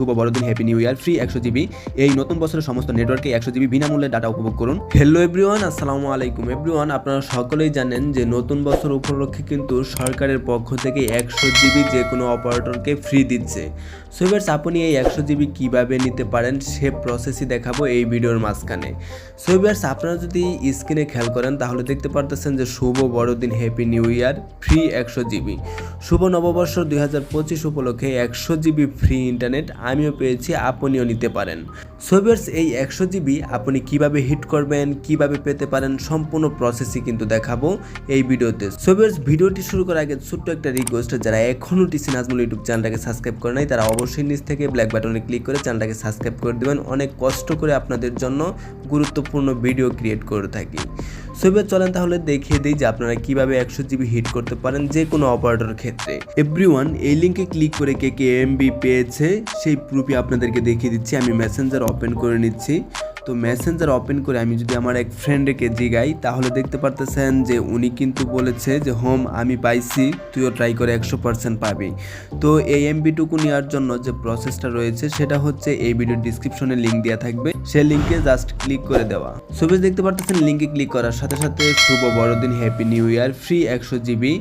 শুভ বড়দিন happy new year free একশো GB এই নতুন বছরের সমস্ত নেটওয়ার্কে একশো জিবি বিনামূল্যে ডাটা উপভোগ করুন। হ্যালো এভরিওয়ান আসসালামু আলাইকুম। এভরিওয়ান আপনারা সকলেই জানেন যে নতুন বছর উপলক্ষে কিন্তু সরকারের পক্ষ থেকে একশো জিবি যে কোনো অপারেটরকে ফ্রি দিচ্ছে সো আপনি এই একশো জিবি কীভাবে নিতে পারেন সে প্রসেসই দেখাবো এই ভিডিওর মাঝখানে। সো আপনারা যদি স্ক্রিনে খেয়াল করেন, তাহলে দেখতে পারতেছেন যে শুভ বড়দিন হ্যাপি নিউ ইয়ার ফ্রি একশো জিবি শুভ নববর্ষ দুই হাজার পঁচিশ উপলক্ষে একশো জিবি ফ্রি ইন্টারনেট আমিও পেয়েছি, আপনিও নিতে পারেন। সোভিয়ার্স এই একশো জিবি আপনি কীভাবে হিট করবেন, কীভাবে পেতে পারেন, সম্পূর্ণ প্রসেসই কিন্তু দেখাবো এই ভিডিওতে। সোভিয়ার্স ভিডিওটি শুরু করার আগে ছোট্ট একটা রিকোয়েস্ট যারা এখনও টিসি নাজমুল ইউটিউব চ্যানেলটাকে সাবস্ক্রাইব করে নাই, তারা অবশ্যই নিচ থেকে ব্ল্যাক বাটনে ক্লিক করে চ্যানেলটাকে সাবস্ক্রাইব করে দেবেন। অনেক কষ্ট করে আপনাদের জন্য গুরুত্বপূর্ণ ভিডিও ক্রিয়েট করে থাকি। সোভিয়ার চলেন তাহলে দেখিয়ে দিই যে আপনারা কীভাবে একশো জিবি হিট করতে পারেন যে কোনো অপারেটর ক্ষেত্রে। এভরি এই লিঙ্কে ক্লিক করে কে কে এমবি পেয়েছে, সেই প্রুফই আপনাদেরকে দেখিয়ে দিচ্ছি। আমি মেসেঞ্জার ওপেন করে নিচ্ছি। তো মেসেঞ্জার ওপেন করে আমি যদি আমার এক ফ্রেন্ডকে জিগাই, তাহলে দেখতে পারতেছেন যে উনি কিন্তু বলেছে যে, হোম, আমি পাইছি, তুইও ট্রাই করে একশো পার্সেন্ট পাবি। তো এই এমবিটুকু নেওয়ার জন্য যে প্রসেসটা রয়েছে, সেটা হচ্ছে এই ভিডিও ডিসক্রিপশনে লিঙ্ক দেওয়া থাকবে। সেই লিঙ্কে জাস্ট ক্লিক করে দেওয়া। ছবি দেখতে পারতেছেন লিঙ্কে ক্লিক করার সাথে সাথে শুভ বড়দিন হ্যাপি নিউ ইয়ার ফ্রি একশো জিবি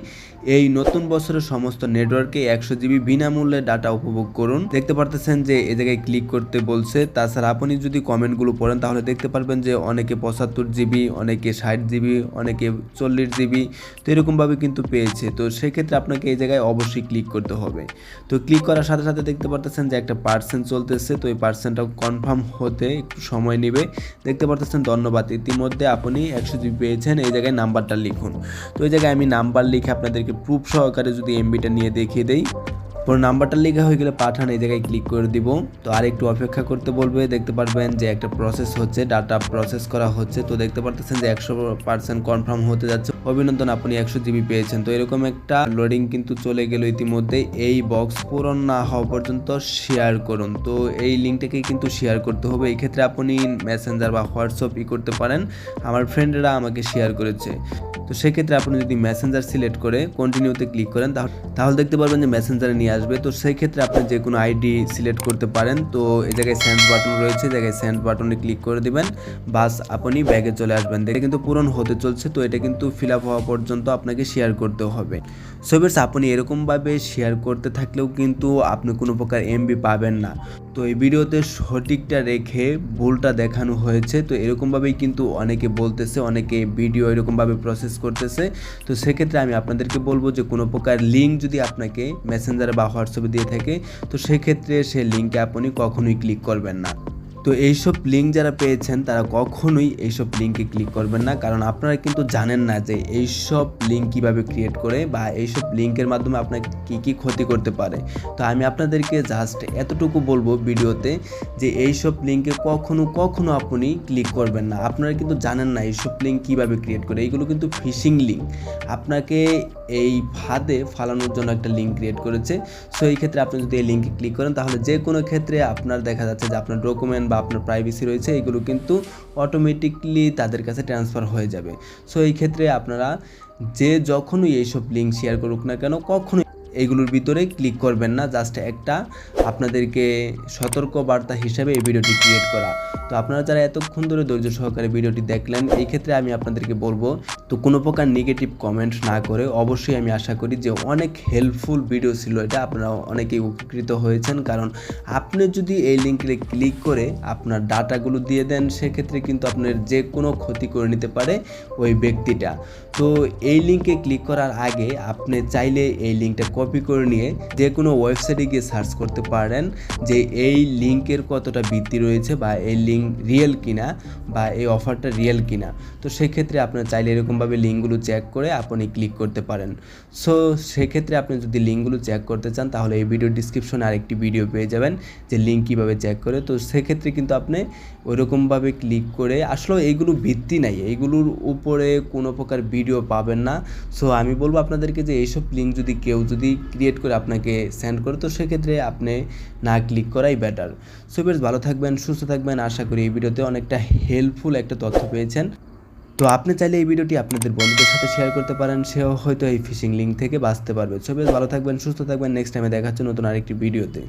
এই নতুন বছরের সমস্ত নেটওয়ার্কে একশো জিবি বিনামূল্যে ডাটা উপভোগ করুন। দেখতে পারতেছেন যে এ জায়গায় ক্লিক করতে বলছে। তাছাড়া আপনি যদি কমেন্টগুলো পড়েন, তাহলে দেখতে পারবেন যে অনেকে পঁচাত্তর জিবি, অনেকে ষাট জিবি, অনেকে চল্লিশ জিবি, তো এরকমভাবে কিন্তু পেয়েছে। তো সেক্ষেত্রে আপনাকে এই জায়গায় অবশ্যই ক্লিক করতে হবে। তো ক্লিক করার সাথে সাথে দেখতে পারতেছেন যে একটা পার্সেন্ট চলতেছে। তো এই পার্সেন্টটা কনফার্ম হতে একটু সময় নেবে। দেখতে পারতেছেন, ধন্যবাদ। ইতিমধ্যে আপনি একশো জিবি পেয়েছেন। এই জায়গায় নাম্বারটা লিখুন। তো এই জায়গায় আমি নাম্বার লিখে আপনাদেরকে প্রুফ সহকারে যদি এমবিটা নিয়ে দেখিয়ে দেই। পরে নাম্বারটা লেখা হয়ে গেলে পাঠান, এই জায়গায় ক্লিক করে দিব। তো আর একটু অপেক্ষা করতে বলবে, দেখতে পারবেন যে একটা প্রসেস হচ্ছে ডাটা প্রসেস করা হচ্ছে। তো দেখতে পারতেছেন যে একশো পার্সেন্ট কনফার্ম হতে যাচ্ছে। অভিনন্দন, আপনি একশো জিবি পেয়েছেন। তো এরকম একটা লোডিং কিন্তু চলে গেল ইতিমধ্যে। এই বক্স পূরণ না হওয়া পর্যন্ত শেয়ার করুন। তো এই লিঙ্কটাকে কিন্তু শেয়ার করতে হবে। এই ক্ষেত্রে আপনি মেসেঞ্জার বা হোয়াটসঅ্যাপ ই করতে পারেন। আমার ফ্রেন্ডরা আমাকে শেয়ার করেছে। তো সেক্ষেত্রে আপনি যদি মেসেঞ্জার সিলেক্ট করে কন্টিনিউতে ক্লিক করেন তাহলে দেখতে পারবেন যে মেসেঞ্জারে নিয়ে আসবে। তো সেই ক্ষেত্রে আপনি যে কোনো আইডি সিলেক্ট করতে পারেন। তো এই জায়গায় সেন্ড বাটন রয়েছে, এই জায়গায় সেন্ড বাটনে ক্লিক করে দিবেন। বাস আপনি ব্যাগে চলে আসবেন। দেখে কিন্তু পূরণ হতে চলছে। তো এটা কিন্তু ফিল আপ হওয়া পর্যন্ত আপনাকে শেয়ার করতে হবে। সো আপনি এরকমভাবে শেয়ার করতে থাকলেও কিন্তু আপনি কোনো প্রকার এমবি পাবেন না। তো এই ভিডিওতে সঠিকটা রেখে ভুলটা দেখানো হয়েছে। তো এরকমভাবেই কিন্তু অনেকে বলতেছে, অনেকে ভিডিও এরকমভাবে প্রসেস করতেছে। তো সেক্ষেত্রে আমি আপনাদেরকে বলব যে কোনো প্রকার লিঙ্ক যদি আপনাকে মেসেঞ্জারে বা হোয়াটসঅ্যাপে দিয়ে থাকে, তো সেক্ষেত্রে সেই লিঙ্কে আপনি কখনোই ক্লিক করবেন না। তো এইসব লিঙ্ক যারা পেয়েছেন, তারা কখনোই এইসব লিঙ্কে ক্লিক করবেন না। কারণ আপনারা কিন্তু জানেন না যে এইসব লিঙ্ক কীভাবে ক্রিয়েট করে বা এইসব লিঙ্কের মাধ্যমে আপনার কী কী ক্ষতি করতে পারে। তো আমি আপনাদেরকে জাস্ট এতটুকু বলব ভিডিওতে যে এইসব লিঙ্কে কখনো কখনো আপনি ক্লিক করবেন না। আপনারা কিন্তু জানেন না এইসব লিঙ্ক কীভাবে ক্রিয়েট করে। এইগুলো কিন্তু ফিশিং লিঙ্ক আপনাকে এই ফাঁদে ফালানোর জন্য একটা লিঙ্ক ক্রিয়েট করেছে। সো এই ক্ষেত্রে আপনি যদি এই লিঙ্কে ক্লিক করেন, তাহলে যে কোনো ক্ষেত্রে আপনার দেখা যাচ্ছে যে আপনার ডকুমেন্ট বা আপনার প্রাইভেসি রয়েছে, এগুলো কিন্তু অটোমেটিকলি তাদের কাছে ট্রান্সফার হয়ে যাবে। সো এই ক্ষেত্রে আপনারা যে যখনই এইসব লিঙ্ক শেয়ার করুক না কেন, কখনোই এইগুলোর ভিতরে ক্লিক করবেন না জাস্ট একটা আপনাদেরকে সতর্ক বার্তা হিসাবে এই ভিডিওটি ক্রিয়েট করা। তো আপনারা যারা এতক্ষণ ধরে ধৈর্য সহকারে ভিডিওটি দেখলেন, এই ক্ষেত্রে আমি আপনাদেরকে বলব, তো কোনো প্রকার নেগেটিভ কমেন্ট না করে অবশ্যই আমি আশা করি যে অনেক হেল্পফুল ভিডিও ছিল এটা, আপনারা অনেকেই উপকৃত হয়েছেন। কারণ আপনি যদি এই লিঙ্কে ক্লিক করে আপনার ডাটাগুলো দিয়ে দেন, সেক্ষেত্রে কিন্তু আপনার যে কোনো ক্ষতি করে নিতে পারে ওই ব্যক্তিটা। তো এই লিঙ্কে ক্লিক করার আগে আপনি চাইলে এই লিঙ্কটা কপি করে নিয়ে যে কোনো ওয়েবসাইটে গিয়ে সার্চ করতে পারেন যে এই লিঙ্কের কতটা ভিত্তি রয়েছে বা এই লিঙ্ক রিয়েল কিনা বা এই অফারটা রিয়েল কিনা। তো সেক্ষেত্রে আপনার চাইলে এরকমভাবে লিঙ্কগুলো চেক করে আপনি ক্লিক করতে পারেন। সো সেক্ষেত্রে আপনি যদি লিঙ্কগুলো চেক করতে চান, তাহলে এই ভিডিও ডিসক্রিপশনে আরেকটি ভিডিও পেয়ে যাবেন যে লিঙ্ক কীভাবে চেক করে। তো সেক্ষেত্রে কিন্তু আপনি ওইরকমভাবে ক্লিক করে, আসলে এইগুলো ভিত্তি নাই এইগুলোর উপরে কোনো প্রকার ভিডিও পাবেন না। সো আমি বলব আপনাদেরকে যে এইসব লিঙ্ক যদি কেউ যদি ক্রিয়েট করে আপনাকে সেন্ড করে, তো সেক্ষেত্রে আপনি না ক্লিক করাই বেটার সো বেশ ভালো থাকবেন, সুস্থ থাকবেন। আশা করি এই ভিডিওতে অনেকটা হেল্পফুল একটা তথ্য পেয়েছেন। তো আপনি চাইলে এই ভিডিওটি আপনাদের বন্ধুদের সাথে শেয়ার করতে পারেন, সেও হয়তো এই ফিশিং লিঙ্ক থেকে বাঁচতে পারবে। সো বেশ ভালো থাকবেন, সুস্থ থাকবেন। নেক্সট টাইমে দেখাচ্ছে নতুন আরেকটি ভিডিওতে।